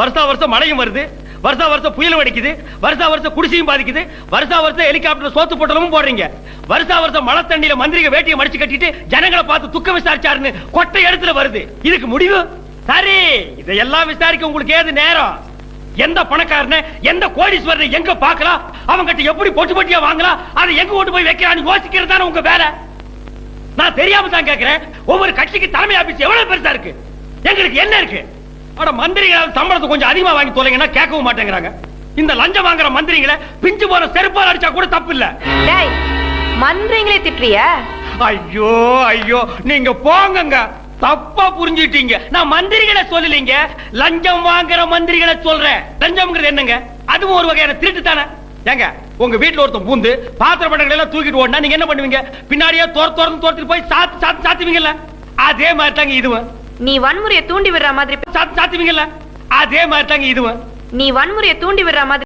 வருஷா வருஷம் மழையும் வருது. வருஷா வருஷம் புயலும் அடிக்குது. வருஷா வருஷம் குடிசையும் பாதிக்குது. வருஷா வருஷம் ஹெலிகாப்டர் சோத்து பொட்டலமும் போடுறீங்க. வருஷா வருஷம் மழை தண்ணியில மந்திரிக வேட்டியை மடிச்சு கட்டிட்டு ஜனங்களை பார்த்து துக்கம் விசாரிச்சாருன்னு கொட்டை இடத்துல வருது. இதுக்கு முடிவு? சரி இதையெல்லாம் விசாரிக்க உங்களுக்கு ஏது நேரம்? எந்த பணக்காரன எந்த கோடீஸ்வரர் எங்க பார்க்கலாம்? அவங்கிட்ட எப்படி பொட்டு பொட்டியா வாங்கலாம்? அதை எங்க கொண்டு போய் வைக்கிறான்னு யோசிக்கிறது தானே உங்க வேலை? நான் தெரியாம தான் கேட்கிறேன் ஒவ்வொரு கட்சிக்கு தலைமை ஆபீஸ் எவ்வளவு பெருசா இருக்கு? எங்களுக்கு என்ன இருக்கு? அட மந்திரிகள் சம்பளத்தை கொஞ்சம் அதிகமா வாங்கி தொலைங்கன்னா கேட்கவும் மாட்டேங்கிறாங்க. இந்த லஞ்சம் வாங்குற மந்திரிகளை பிஞ்சு போற செருப்பால் அடிச்சா கூட தப்பு இல்ல டேய் மந்திரிங்களே திட்டுறிய? ஐயோ ஐயோ நீங்க போங்கங்க. தப்பா புரிஞ்சுட்டீங்க. நான் மந்திரிகளை சொல்லலீங்க. லஞ்சம் வாங்குற மந்திரிகளை சொல்றேன். லஞ்சம்ங்கிறது என்னங்க? அதுவும் ஒரு வகையான திருட்டு தானே? ஏங்க உங்க வீட்டுல ஒருத்தன் பூந்து பாத்திர பண்டங்களை எல்லாம் தூக்கிட்டு ஓடினா நீங்க என்ன பண்ணுவீங்க? பின்னாடியே துர துறந்து துரத்திட்டு போய் சாத்து சாத்து சாத்துவீங்கல்ல? அதே மாதிரி தாங்க இதுவும். நீ வன்முறையை தூண்டி விடுற மாதிரி சாத்து சாத்துவீங்கல்ல அதே மாதிரி தாங்க இதுவும். நீ வன்முறையை தூண்டி விடுற மாதிரி